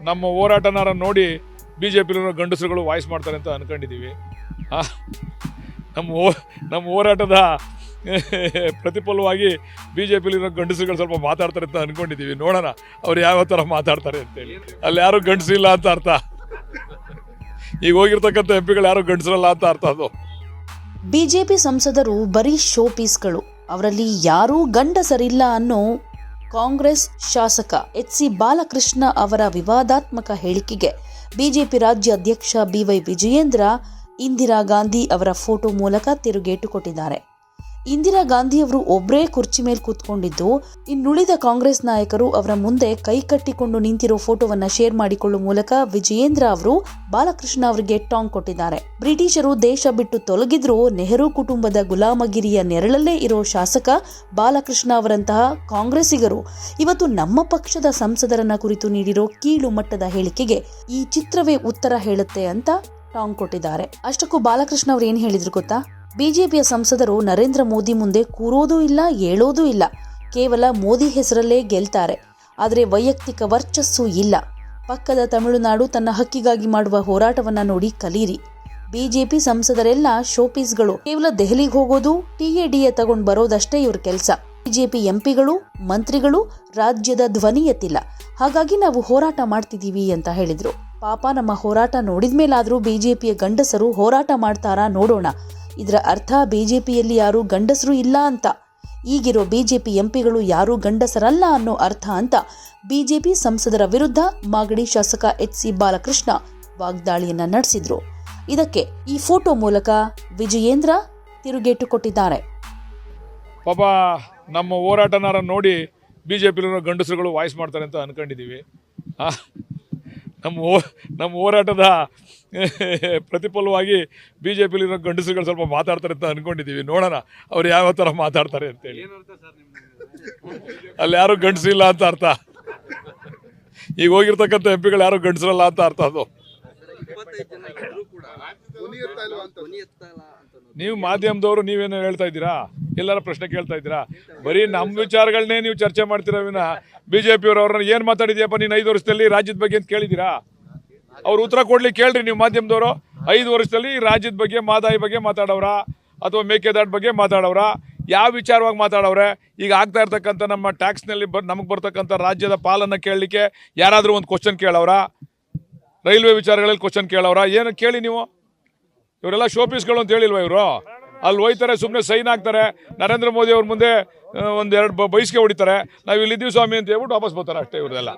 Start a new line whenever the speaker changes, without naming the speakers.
ನಮ್ಮ ಹೋರಾಟನಾರ ನೋಡಿ ಬಿ ಜೆ ಪಿಲಿರೋ ಗಂಡಸರುಗಳು ವಾಯ್ಸ್ ಮಾಡ್ತಾರೆ ಅಂತ ಅನ್ಕೊಂಡಿದ್ದೀವಿ. ಆ, ನಮ್ಮ ನಮ್ಮ ಹೋರಾಟದ ಪ್ರತಿಫಲವಾಗಿ ಬಿ ಜೆ ಪಿಲಿರೋ ಗಂಡಸರುಗಳು ಸ್ವಲ್ಪ ಮಾತಾಡ್ತಾರೆ ಅಂತ ಅನ್ಕೊಂಡಿದ್ದೀವಿ. ನೋಡೋಣ ಅವ್ರು ಯಾವ ಥರ ಮಾತಾಡ್ತಾರೆ ಅಂತೇಳಿ ಅಲ್ಲಿ ಯಾರು ಗಂಡಸಿಲ್ಲ ಅಂತ ಅರ್ಥ? ಈಗ ಹೋಗಿರ್ತಕ್ಕಂಥ ಎಂ ಪಿಗಳು ಯಾರು ಗಂಡಸರಲ್ಲ ಅಂತ ಅರ್ಥ ಅದು.
ಬಿಜೆಪಿ ಸಂಸದರು ಬರೀ ಶೋ ಪೀಸ್ಗಳು ಅವರಲ್ಲಿ ಯಾರೂ ಗಂಡಸರಿಲ್ಲ ಅನ್ನೋ ಕಾಂಗ್ರೆಸ್ ಶಾಸಕ ಎಚ್ ಸಿ ಬಾಲಕೃಷ್ಣ ಅವರ ವಿವಾದಾತ್ಮಕ ಹೇಳಿಕೆಗೆ ಬಿಜೆಪಿ ರಾಜ್ಯ ಅಧ್ಯಕ್ಷ ಬಿವೈ ವಿಜಯೇಂದ್ರ ಇಂದಿರಾ ಗಾಂಧಿ ಅವರ ಫೋಟೋ ಮೂಲಕ ತಿರುಗೇಟು ಕೊಟ್ಟಿದ್ದಾರೆ. ಇಂದಿರಾ ಗಾಂಧಿ ಅವರು ಒಬ್ಬರೇ ಕುರ್ಚಿ ಮೇಲೆ ಕೂತ್ಕೊಂಡಿದ್ದು, ಇನ್ನುಳಿದ ಕಾಂಗ್ರೆಸ್ ನಾಯಕರು ಅವರ ಮುಂದೆ ಕೈ ಕಟ್ಟಿಕೊಂಡು ನಿಂತಿರೋ ಫೋಟೋವನ್ನ ಶೇರ್ ಮಾಡಿಕೊಳ್ಳುವ ಮೂಲಕ ವಿಜಯೇಂದ್ರ ಅವರು ಬಾಲಕೃಷ್ಣ ಅವರಿಗೆ ಟಾಂಗ್ ಕೊಟ್ಟಿದ್ದಾರೆ. ಬ್ರಿಟಿಷರು ದೇಶ ಬಿಟ್ಟು ತೊಲಗಿದ್ರು ನೆಹರು ಕುಟುಂಬದ ಗುಲಾಮಗಿರಿಯ ನೆರಳಲ್ಲೇ ಇರೋ ಶಾಸಕ ಬಾಲಕೃಷ್ಣ ಅವರಂತಹ ಕಾಂಗ್ರೆಸ್ಸಿಗರು ಇವತ್ತು ನಮ್ಮ ಪಕ್ಷದ ಸಂಸದರನ್ನ ಕುರಿತು ನೀಡಿರೋ ಕೀಳು ಮಟ್ಟದ ಹೇಳಿಕೆಗೆ ಈ ಚಿತ್ರವೇ ಉತ್ತರ ಹೇಳುತ್ತೆ ಅಂತ ಟಾಂಗ್ ಕೊಟ್ಟಿದ್ದಾರೆ. ಅಷ್ಟಕ್ಕೂ ಬಾಲಕೃಷ್ಣ ಅವ್ರು ಏನ್ ಹೇಳಿದ್ರು ಗೊತ್ತಾ? ಬಿಜೆಪಿಯ ಸಂಸದರು ನರೇಂದ್ರ ಮೋದಿ ಮುಂದೆ ಕೂರೋದೂ ಇಲ್ಲ ಹೇಳೋದೂ ಇಲ್ಲ. ಕೇವಲ ಮೋದಿ ಹೆಸರಲ್ಲೇ ಗೆಲ್ತಾರೆ. ಆದರೆ ವೈಯಕ್ತಿಕ ವರ್ಚಸ್ಸು ಇಲ್ಲ. ಪಕ್ಕದ ತಮಿಳುನಾಡು ತನ್ನ ಹಕ್ಕಿಗಾಗಿ ಮಾಡುವ ಹೋರಾಟವನ್ನ ನೋಡಿ ಕಲೀರಿ. ಬಿಜೆಪಿ ಸಂಸದರೆಲ್ಲ ಶೋಪೀಸ್ಗಳು. ಕೇವಲ ದೆಹಲಿಗೆ ಹೋಗೋದು ಟಿಎಡಿಎ ತಗೊಂಡು ಬರೋದಷ್ಟೇ ಇವ್ರ ಕೆಲಸ. ಬಿಜೆಪಿ ಎಂಪಿಗಳು ಮಂತ್ರಿಗಳು, ರಾಜ್ಯದ ಧ್ವನಿ ಎತ್ತಿಲ್ಲ. ಹಾಗಾಗಿ ನಾವು ಹೋರಾಟ ಮಾಡ್ತಿದ್ದೀವಿ ಅಂತ ಹೇಳಿದ್ರು. ಪಾಪ ನಮ್ಮ ಹೋರಾಟ ನೋಡಿದ್ಮೇಲಾದ್ರೂ ಬಿಜೆಪಿಯ ಗಂಡಸರು ಹೋರಾಟ ಮಾಡ್ತಾರಾ ನೋಡೋಣ. ಇದರ ಅರ್ಥ ಬಿಜೆಪಿಯಲ್ಲಿ ಯಾರೂ ಗಂಡಸರು ಇಲ್ಲ ಅಂತ. ಈಗಿರೋ ಬಿಜೆಪಿ ಎಂಪಿಗಳು ಯಾರೂ ಗಂಡಸರಲ್ಲ ಅನ್ನೋ ಅರ್ಥ ಅಂತ ಬಿಜೆಪಿ ಸಂಸದರ ವಿರುದ್ಧ ಮಾಗಡಿ ಶಾಸಕ ಎಚ್ ಸಿ ಬಾಲಕೃಷ್ಣ ವಾಗ್ದಾಳಿಯನ್ನ ನಡೆಸಿದ್ರು. ಇದಕ್ಕೆ ಈ ಫೋಟೋ ಮೂಲಕ ವಿಜಯೇಂದ್ರ ತಿರುಗೇಟು ಕೊಟ್ಟಿದ್ದಾರೆ.
ಪಾಪ ನಮ್ಮ ಹೋರಾಟನಾರ ನೋಡಿ ಬಿ ಜೆ ಗಂಡಸರುಗಳು ವಾಯ್ಸ್ ಮಾಡ್ತಾರೆ ಅಂತ ಅನ್ಕೊಂಡಿದ್ದೀವಿ ನಮ್ಮ ಹೋ ನಮ್ಮ ಹೋರಾಟದ ಪ್ರತಿಫಲವಾಗಿ ಬಿ ಜೆ ಪಿಲಿರೋ ಗಂಡಸುಗಳು ಸ್ವಲ್ಪ ಮಾತಾಡ್ತಾರೆ ಅಂತ ಅನ್ಕೊಂಡಿದ್ದೀವಿ. ನೋಡೋಣ ಅವ್ರು ಯಾವ ಥರ ಮಾತಾಡ್ತಾರೆ ಅಂತೇಳಿ. ಅಲ್ಲಿ ಯಾರು ಗಂಡಸಿಲ್ಲ ಅಂತ ಅರ್ಥ? ಈಗ ಹೋಗಿರ್ತಕ್ಕಂಥ ಎಂ ಪಿಗಳು ಯಾರು ಗಂಡಸರಲ್ಲ ಅಂತ ಅರ್ಥ ಅದು? ನೀವು ಮಾಧ್ಯಮದವರು ನೀವೇನು ಹೇಳ್ತಾ ಇದ್ದೀರಾ? ಎಲ್ಲರ ಪ್ರಶ್ನೆ ಕೇಳ್ತಾ ಇದ್ದೀರಾ? ಬರೀ ನಮ್ಮ ವಿಚಾರಗಳನ್ನೇ ನೀವು ಚರ್ಚೆ ಮಾಡ್ತೀರಾ ವಿನ? ಬಿ ಜೆ ಅವ್ರನ್ನ ಏನು ಮಾತಾಡಿದ್ಯಪ್ಪ? ನೀನು ಐದು ವರ್ಷದಲ್ಲಿ ರಾಜ್ಯದ ಬಗ್ಗೆ ಅಂತ ಕೇಳಿದ್ದೀರಾ? ಅವ್ರು ಉತ್ತರ ಕೊಡ್ಲಿಕ್ಕೆ ಕೇಳ್ರಿ ನೀವು ಮಾಧ್ಯಮದವರು. ಐದು ವರ್ಷದಲ್ಲಿ ರಾಜ್ಯದ ಬಗ್ಗೆ, ಮಾದಾಯಿ ಬಗ್ಗೆ ಮಾತಾಡೋರ ಅಥವಾ ಮೇಕೆದಾಟ್ ಬಗ್ಗೆ ಮಾತಾಡೋರ ಯಾವ ವಿಚಾರವಾಗಿ ಮಾತಾಡವ್ರೆ? ಈಗ ಆಗ್ತಾ ಇರ್ತಕ್ಕಂಥ ನಮ್ಮ ಟ್ಯಾಕ್ಸ್ನಲ್ಲಿ ಬರ್ ನಮಗೆ ಬರ್ತಕ್ಕಂಥ ರಾಜ್ಯದ ಪಾಲನ್ನು ಕೇಳಲಿಕ್ಕೆ ಯಾರಾದರೂ ಒಂದು ಕ್ವಶನ್ ಕೇಳವ್ರ? ರೈಲ್ವೆ ವಿಚಾರಗಳಲ್ಲಿ ಕ್ವಶನ್ ಕೇಳೋರ ಏನು ಕೇಳಿ ನೀವು? ಇವರೆಲ್ಲ ಶೋಪೀಸ್ಗಳು ಅಂತ ಹೇಳಿಲ್ವಾ ಇವರು? ಅಲ್ಲಿ ಹೋಯ್ತಾರೆ ಸುಮ್ಮನೆ ಸೈನ್ ಹಾಕ್ತಾರೆ. ನರೇಂದ್ರ ಮೋದಿ ಅವ್ರ ಮುಂದೆ ಒಂದೆರಡು ಬೈಸ್ಗೆ ಹೊಡಿತಾರೆ. ನಾವು ಇಲ್ಲಿದ್ದೀವಿ ಸ್ವಾಮಿ ಅಂತ ಹೇಳ್ಬಿಟ್ಟು ವಾಪಸ್ ಬರ್ತಾರೆ ಅಷ್ಟೇ ಇವ್ರದೆಲ್ಲ